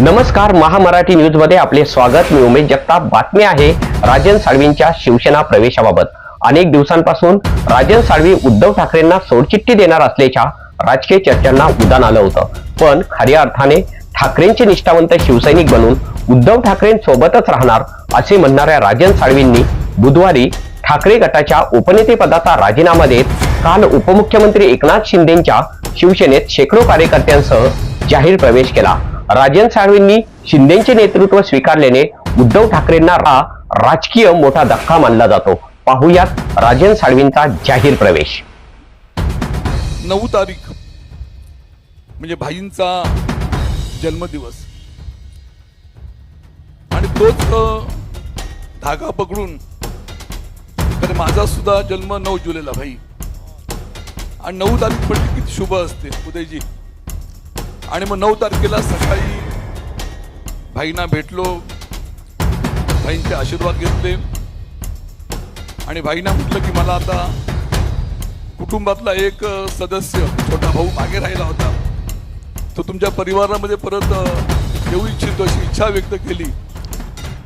नमस्कार महामराठी न्यूजमध्ये आपले स्वागत. मी उमेश जगताप. बातमी आहे राजन साळवींच्या शिवसेना प्रवेशाबाबत. अनेक दिवसांपासून राजन साळवी उद्धव ठाकरेंना सोडचिठ्ठी देणार असल्याच्या राजकीय चर्चांना उदान आलं होतं. पण खऱ्या अर्थाने ठाकरेंचे निष्ठावंत शिवसैनिक बनून उद्धव ठाकरेंसोबतच राहणार असे म्हणणाऱ्या राजन साळवींनी बुधवारी ठाकरे गटाच्या उपनेतेपदाचा राजीनामा देत काल उपमुख्यमंत्री एकनाथ शिंदेच्या शिवसेनेत शेकडो कार्यकर्त्यांसह जाहीर प्रवेश केला. राजन साळवींनी शिंदेचे नेतृत्व स्वीकारल्याने उद्धव ठाकरेंना हा राजकीय मोठा धक्का मानला जातो. पाहुयात राजन साळवींचा जाहीर प्रवेश. नऊ तारीख म्हणजे भाईंचा जन्मदिवस. आणि तोच धागा पकडून तर माझा सुद्धा जन्म नऊ जुलैला भाई. आणि नऊ तारीख पण किती शुभ असते उदयजी. आणि मग नऊ तारखेला सकाळी भाईंना भेटलो. भाईंचे आशीर्वाद घेतले. आणि भाईंना म्हटलं की मला आता कुटुंबातला एक सदस्य छोटा भाऊ मागे राहिला होता. तो तुमच्या परिवारामध्ये परत येऊ इच्छितो अशी इच्छा व्यक्त केली.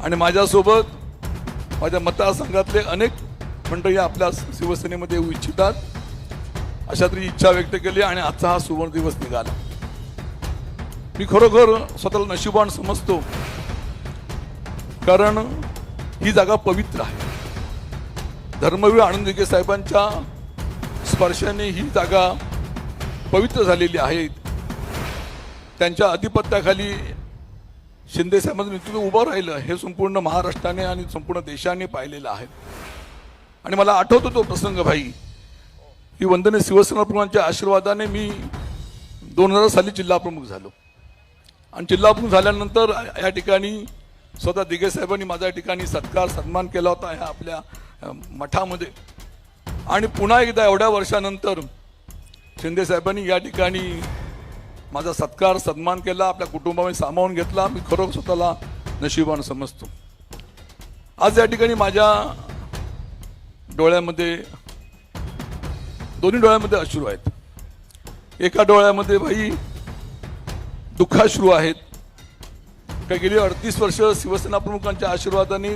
आणि माझ्यासोबत माझ्या मतदारसंघातले अनेक मंडळी आपल्या शिवसेनेमध्ये येऊ इच्छितात. अशा तरी इच्छा व्यक्त केली आणि आजचा हा सुवर्ण दिवस निघाला. मी खरोखर स्वतःला नशिबान समजतो. कारण ही जागा पवित्र आहे. धर्मवीर आनंद दिघे साहेबांच्या स्पर्शाने ही जागा पवित्र झालेली आहे. त्यांच्या अधिपत्याखाली शिंदे साहेबांचं नेतृत्व उभं राहिलं हे संपूर्ण महाराष्ट्राने आणि संपूर्ण देशाने पाहिलेलं आहे. आणि मला आठवतो तो प्रसंग भाई. ही वंदने शिवसेना प्रमुखांच्या आशीर्वादाने मी दोन हजार साली जिल्हा प्रमुख झालो. आणि जिल्हा प्रमुख झाल्यानंतर या ठिकाणी स्वतः दिघे साहेबांनी माझ्या ठिकाणी सत्कार सन्मान केला होता ह्या आपल्या मठामध्ये. आणि पुन्हा एकदा एवढ्या वर्षानंतर शिंदे साहेबांनी या ठिकाणी माझा सत्कार सन्मान केला आपल्या कुटुंबामध्ये सामावून घेतला. मी खरोखर स्वतःला नशिबान समजतो. आज या ठिकाणी माझ्या डोळ्यामध्ये दोन्ही डोळ्यामध्ये अश्रू आहेत. एका डोळ्यामध्ये भाई दुःखाश्रू आहेत. का गेली अडतीस वर्ष शिवसेना प्रमुखांच्या आशीर्वादाने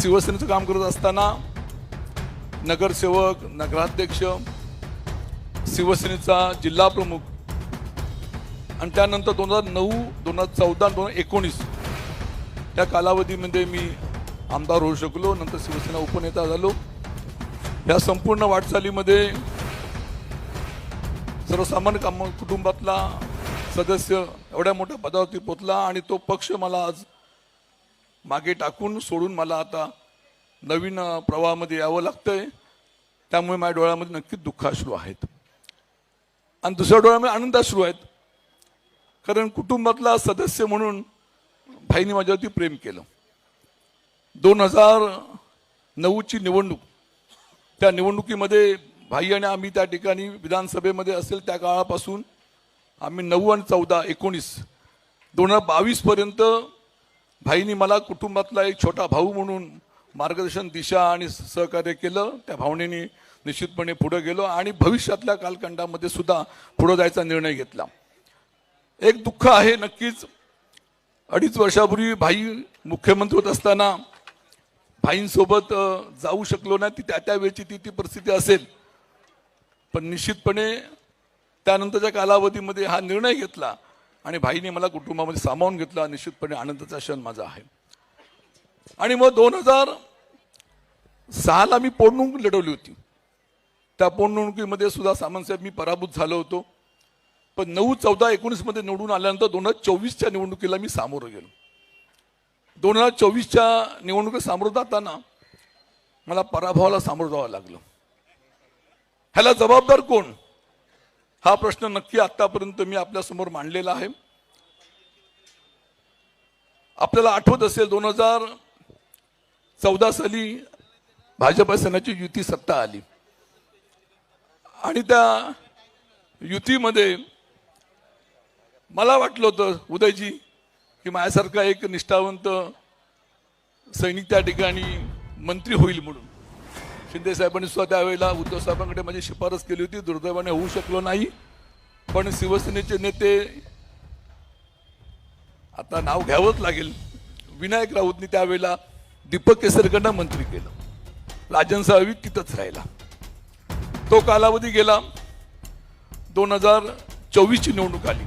शिवसेनेचं काम करत असताना नगरसेवक नगराध्यक्ष शिवसेनेचा जिल्हा प्रमुख आणि त्यानंतर दोन हजार नऊ दोन हजार चौदा दोन हजार एकोणीस त्या कालावधीमध्ये मी आमदार होऊ शकलो नंतर शिवसेना उपनेता झालो. या संपूर्ण वाटचालीमध्ये सर्वसामान्य काम कुटुंबातला सदस्य एवढ्या मोठ्या पदावरती पोचला आणि तो पक्ष मला आज मागे टाकून सोडून मला आता नवीन प्रवाहामध्ये यावं लागतंय. त्यामुळे माझ्या डोळ्यामध्ये नक्कीच दुःखाश्रू आहेत. आणि दुसऱ्या डोळ्यामध्ये आनंदाश्रू आहेत. कारण कुटुंबातला सदस्य म्हणून भाईने माझ्यावरती प्रेम केलं. दोन हजार नऊची निवडणूक. त्या निवडणुकीमध्ये भाई आणि आम्ही त्या ठिकाणी विधानसभेमध्ये असेल त्या काळापासून आम्ही नऊ आणि चौदा एकोणीस दोन हजार बावीसपर्यंत भाईनी मला कुटुंबातला एक छोटा भाऊ म्हणून मार्गदर्शन दिशा आणि सहकार्य केलं. त्या भावनेने निश्चितपणे पुढे गेलो आणि भविष्यातल्या कालखंडामध्ये सुद्धा पुढे जायचा निर्णय घेतला. एक दुःख आहे नक्कीच. अडीच वर्षापूर्वी भाई मुख्यमंत्री होत असताना भाईंसोबत जाऊ शकलो नाही. ती त्या त्यावेळची ती ती परिस्थिती असेल. पण निश्चितपणे त्यानंतरच्या कालावधीमध्ये हा निर्णय घेतला आणि भाईने मला कुटुंबामध्ये सामावून घेतला. निश्चितपणे आनंदाचा क्षण माझा आहे. आणि मग दोन हजार सहाला मी पोटणूक लढवली होती. त्या पोटणुकीमध्ये सुद्धा सामंतसाहेब मी पराभूत झालो होतो. पण नऊ चौदा एकोणीसमध्ये निवडून आल्यानंतर दोन हजार चोवीसच्या निवडणुकीला मी सामोरं गेलो. दोन हजार चोवीसच्या निवडणुकीत सामोरं जाताना मला पराभवाला सामोरं जावं लागलं. ह्याला जबाबदार कोण? हा प्रश्न नक्की आतापर्यंत मी आपल्यासमोर मांडलेला आहे. आपल्याला आठवत असेल दोन हजार चौदा साली भाजप सेनाची युती सत्ता आली. आणि त्या युतीमध्ये मला वाटलं होतं उदयजी की माझ्यासारखा एक निष्ठावंत सैनिक त्या ठिकाणी मंत्री होईल म्हणून. शिंदे साहेबांनी सुद्धा त्यावेळेला उद्धव साहेबांकडे माझी शिफारस केली होती. दुर्दैवाने होऊ शकलो नाही. पण शिवसेनेचे नेते आता नाव घ्यावंच लागेल. विनायक राऊतनी त्यावेळेला दीपक केसरकरांना मंत्री केलं. राजन साळवी तिथंच राहिला. तो कालावधी गेला. दोन हजार चोवीसची निवडणूक आली.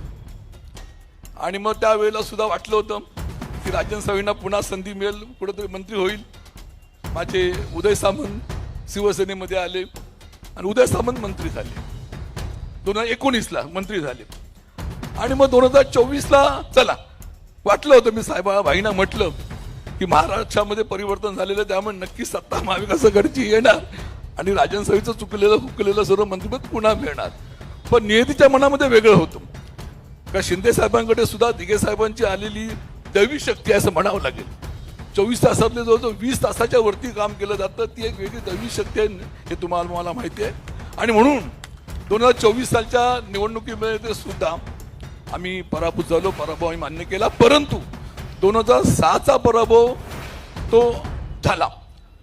आणि मग त्यावेळेला सुद्धा वाटलं होतं की राजन साळवींना पुन्हा संधी मिळेल कुठंतरी मंत्री होईल. माझे उदय सामंत शिवसेनेमध्ये आले आणि उदय सामंत मंत्री झाले. दोन हजार एकोणीसला मंत्री झाले. आणि मग दोन हजार चोवीसला चला वाटलं होतं मी साहेबा भाईना म्हटलं की महाराष्ट्रामध्ये परिवर्तन झालेलं त्यामुळे नक्की सत्ता महाविकास आघाडीची येणार आणि राजन चुकलेलं हुकलेलं सर्व मंत्रिपद पुन्हा मिळणार. पण नियतीच्या मनामध्ये वेगळं होतं. का शिंदे साहेबांकडे सुद्धा दिघे साहेबांची आलेली दैवी शक्ती असं म्हणावं लागेल. चोवीस तासातले जवळजवळ वीस तासाच्या वरती काम केलं जातं ती एक वेगळी दैवी शक्ती आहे हे तुम्हाला मला माहिती आहे. आणि म्हणून दोन हजार चोवीस सालच्या निवडणुकीमध्ये सुद्धा आम्ही पराभूत झालो पराभव आम्ही मान्य केला. परंतु दोन हजार सहाचा पराभव तो झाला.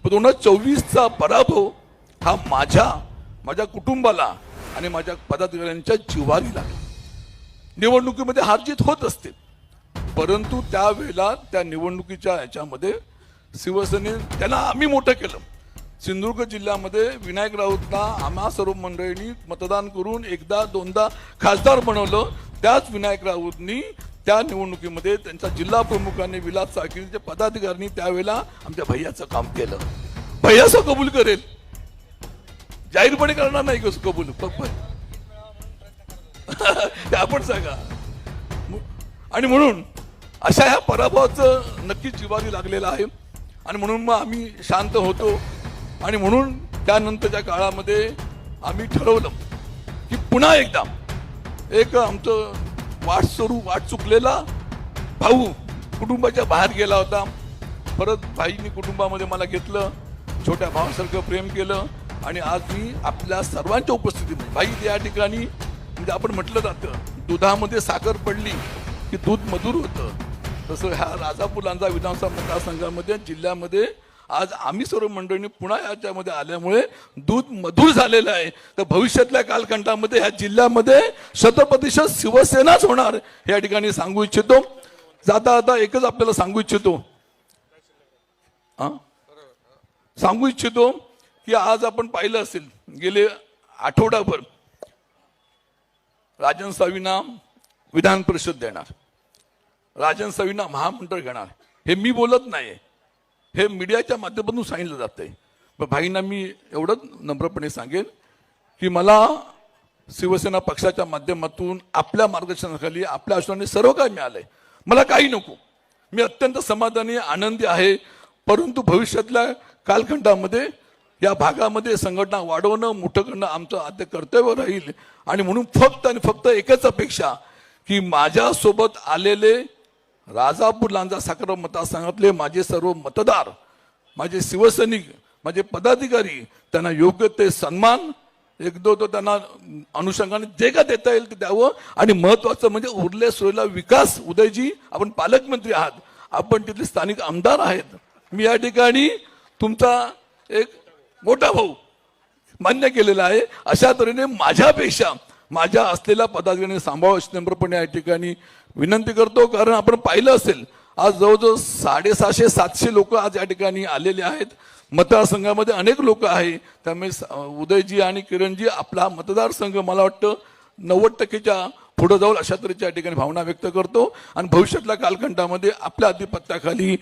दोन हजार चोवीसचा पराभव हा माझ्या माझ्या कुटुंबाला आणि माझ्या पदाधिकाऱ्यांच्या जिव्हारी लागला. निवडणुकीमध्ये हार जीत होत असते परंतु त्यावेळेला त्या निवडणुकीच्या ह्याच्यामध्ये शिवसेने त्यांना आम्ही मोठं केलं. सिंधुदुर्ग जिल्ह्यामध्ये विनायक राऊतला आम्हा सर्व मंडळींनी मतदान करून एकदा दोनदा खासदार बनवलं. त्याच विनायक राऊतनी त्या निवडणुकीमध्ये त्यांच्या जिल्हा प्रमुखांनी विलास साखरीचे पदाधिकाऱ्यांनी त्यावेळेला आमच्या भैयाचं काम केलं. भैयाचं कबूल करेल. जाहीरपणे करणार नाही कसं कबूल आपण सांगा. आणि म्हणून अशा ह्या पराभवाचं नक्कीच जिवारी लागलेलं आहे. आणि म्हणून मग आम्ही शांत होतो. आणि म्हणून त्यानंतरच्या काळामध्ये आम्ही ठरवलं की पुन्हा एकदा एक आमचं वाट सरू वाट चुकलेला भाऊ कुटुंबाच्या बाहेर गेला होता. परत भाईनी कुटुंबामध्ये मला घेतलं. छोट्या भावासारखं प्रेम केलं. आणि आज मी आपल्या सर्वांच्या उपस्थितीमध्ये भाई या ठिकाणी म्हणजे आपण म्हटलं जातं दुधामध्ये साखर पडली की दूध मधुर होतं. तसं ह्या राजापूलांचा विधानसभा मतदारसंघामध्ये जिल्ह्यामध्ये आज आम्ही सर्व मंडळींनी पुन्हा याच्यामध्ये आल्यामुळे दूध मधुर झालेलं आहे. तर भविष्यातल्या कालखंडामध्ये ह्या जिल्ह्यामध्ये शतप्रतिशत शिवसेनाच होणार या ठिकाणी सांगू इच्छितो. जाता जाता एकच आपल्याला सांगू इच्छितो. सांगू इच्छितो की आज आपण पाहिलं असेल गेले आठवडाभर राजन सावींना विधान परिषद देणार. राजन सविना महामंडळ घेणार. हे मी बोलत नाही हे मीडियाच्या माध्यमातून सांगितलं जातंय. पण भाईंना मी एवढंच नम्रपणे सांगेन की मला शिवसेना पक्षाच्या माध्यमातून आपल्या मार्गदर्शनाखाली आपल्या आश्रमाने सर्व काही मिळालंय. मला काही नको. मी अत्यंत समाधानी आनंदी आहे. परंतु भविष्यातल्या कालखंडामध्ये या भागामध्ये संघटना वाढवणं मोठं करणं आमचं आद्य कर्तव्य राहील. आणि म्हणून फक्त आणि फक्त एकच अपेक्षा की माझ्यासोबत आलेले राजापूर लांजा साखर मतदारसंघातले माझे सर्व मतदार माझे शिवसैनिक माझे पदाधिकारी त्यांना योग्य ते सन्मान एक दो तो त्यांना अनुषंगाने जे का देता येईल ते द्यावं. आणि महत्वाचं म्हणजे उरले सोयला विकास. उदयजी आपण पालकमंत्री आहात. आपण तिथले स्थानिक आमदार आहेत. मी या ठिकाणी तुमचा एक मोठा भाऊ मान्य केलेला आहे. अशा तऱ्हेने माझ्यापेक्षा माझ्या असलेल्या पदाधिकाऱ्यांनी सांभाळ नम्रपणे या ठिकाणी विनंती करतो कारण आपण पाहिलं असेल आज जवळजवळ साडेसहाशे सातशे लोक आज या ठिकाणी आलेले आहेत. मतदारसंघामध्ये अनेक लोक आहे. त्यामुळे स- उदयजी आणि किरणजी आपला मतदारसंघ मला वाटतं नव्वद टक्केच्या पुढे जाऊन अशा तऱ्हेच्या या ठिकाणी भावना व्यक्त करतो. आणि भविष्यातल्या कालखंडामध्ये आपल्या आधिपत्याखाली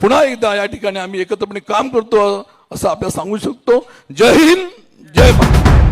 पुन्हा एकदा या ठिकाणी आम्ही एकत्रपणे काम करतो असं आपल्याला सांगू शकतो. जय हिंद जय भारत.